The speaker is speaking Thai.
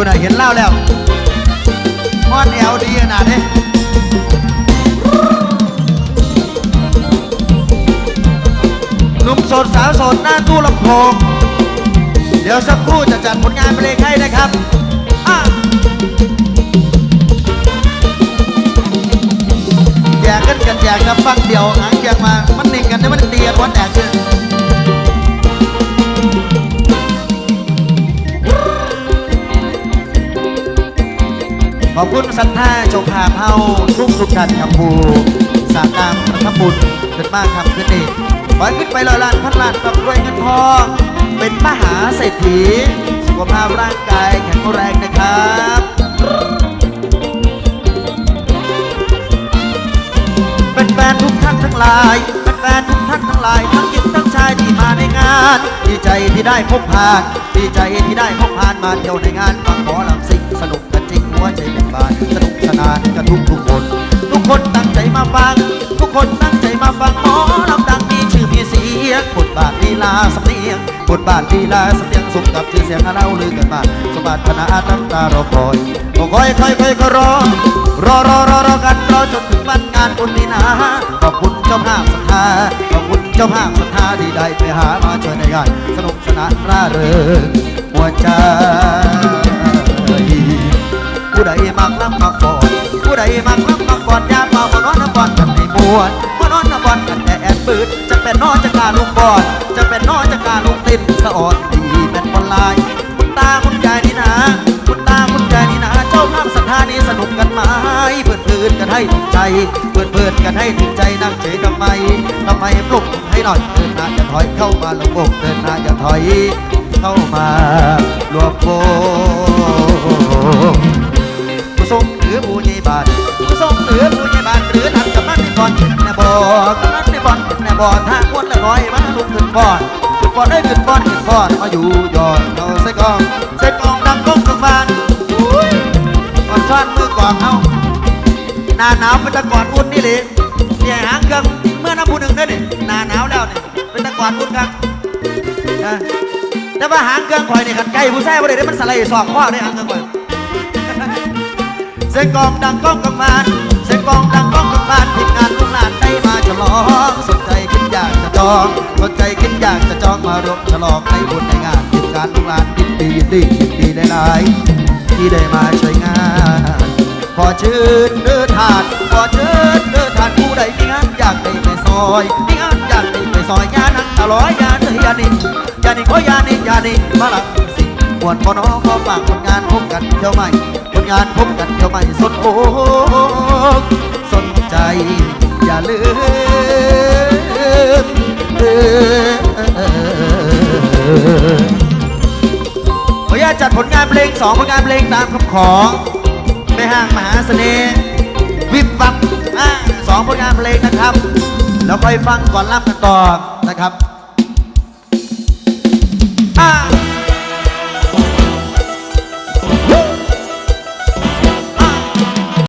คุณเห็นเล่าแล้วมอนแอลดีขนาดนี้หนุ่มโสดสาวโสดหน้าตู้ลำโพง เดี๋ยวสักครู่จะจัดผลงานเพลงให้นะครับแยกกันกันแยกนะฟังเดียวหางเกียงมา มันนิ่งกันได้มันเตียนวันแตกเชื่อ ขอบคุณสัทธาโชภาเฮาทุกทุกท่านครับผูสาตามประทับบุญขึ้นมากครับขึ้นนี่ขอให้ขึ้นไปลอยล้านพันล้านกับรวยเงินทองเป็นมหาเศรษฐี สุขภาพร่างกายแข็งแรงนะครับเป็นแฟนทุกท่านทั้งหลายเป็นแฟนทุกท่านทั้งหลายทั้งหญิงทั้งชายที่มาในงาน ดีใจที่ได้พบผ่าน ดีใจที่ได้พบผ่านมาเที่ยวในงานฟังหมอลำซิ่งสนุก หัวใจเป็นบานสนุกสนานกันทุกทุกคน ทุกคนตั้งใจมาฟัง ทุกคนตั้งใจมาฟังหมอลำดังมีชื่อมีเสียงบทบาทลีลาสำเนียงบทบาทลีลาสำเนียงสมกับชื่อเสียงเราลือกันมาสมบัติคณะน้ำตาเราคอยก็คอยคอยคอยก็รอรอรอรอรอกันรอจนถึงวันงานบุญนี้นะขอบคุณเจ้าภาพศรัทธาขอบคุณเจ้าภาพศรัทธาที่ได้ไปหามาช่วยในงานสนุกสนานร่าเริงหัวใจ ผู้ใดมักล้ำมักก่อนผู้ใดมักล้ำมักก่อนยามมาบ่นอนน้ำบอนกันในมวนบ่นอนน้ำบอนกันแต่แอบปืดจะเป็นนอจะกาลุกบอนจะเป็นนอจะกาลุกตินสะออนดีเป็นบอลลายคุณตาคุณยายนี่นะคุณตาคุณยายนี่นะเจ้าภาพศรัทธานี้สนุกกันไหมเพื่อนเพื่อนกันให้ถูกใจ เพื่อนเพื่อนกันให้ถูกใจนั่งเฉยทำไมทำไมปลุกให้หน่อยเดินหน้าอย่าถอยเข้ามาลงอกเดินหน้าอย่าถอยเข้ามารวมวง รงหรือผู้ใหญ่บ้านผู้ทรงหรือผู้ใหญ่บ้านหรือท่านกำนันในบ่อนในบ่อกำนันในบ่อนในบ่อทางวนละร้อยมาลุกขึ้นบ่อนขึ้นบ่อนได้ขึ้นบ่อนขึ้นบ่อนมาอยู่ยอดเอาใส่กองใส่กองดังกองกลางบ้านอุ้ยก่อนซ้อนมือก่องเอาหน้าหนาวเป็นตะกอนอุ่นนี่เลยเสียหางเครื่องเมื่อน้ำผู้หนึ่งได้นี่หน้าหนาวแล้วเนี่ยเป็นตะกอนอุ่นครับนะแต่ว่าหางเครื่องข่อยเนี่ยขันไก่ผู้แซ่บ่ได้เด้มันสไลด์สอกข้อได้หางเครื่องข่อย สียงกองดังก้องกังวานเสียงกองดังก้องกังวานทีมงานลูกหลานได้มาฉลองสนใจคิดอยากจะจองสนใจคิดอยากจะจองมาร่วมฉลองในบุญในงานทีมงานลูกหลานยินดียินดียินดีหลายๆที่ได้มาช่วยงานขอเชิญเดินทานขอเชิญเดินทานผู้ใดมีงานอยากได้ไปซอยมีงานอยากได้ไปซอยยานังอร่อยยานเสยยานิยานิโอยานิยานิมาลังสิมวนพอน้องขอฝากผลงานพบกันเที่ยวใหม่ งานพบกันเที่ยวใหม่สนอกสนใจอย่าลืมเออขออนุญาตจัดผลงานเพลงสองผลงานเพลงตามคำขอแม่ห้างมหาเสน่ห์วิบวับสองผลงานเพลงนะครับ แล้วค่อยฟังก่อนรับกันต่อนะครับ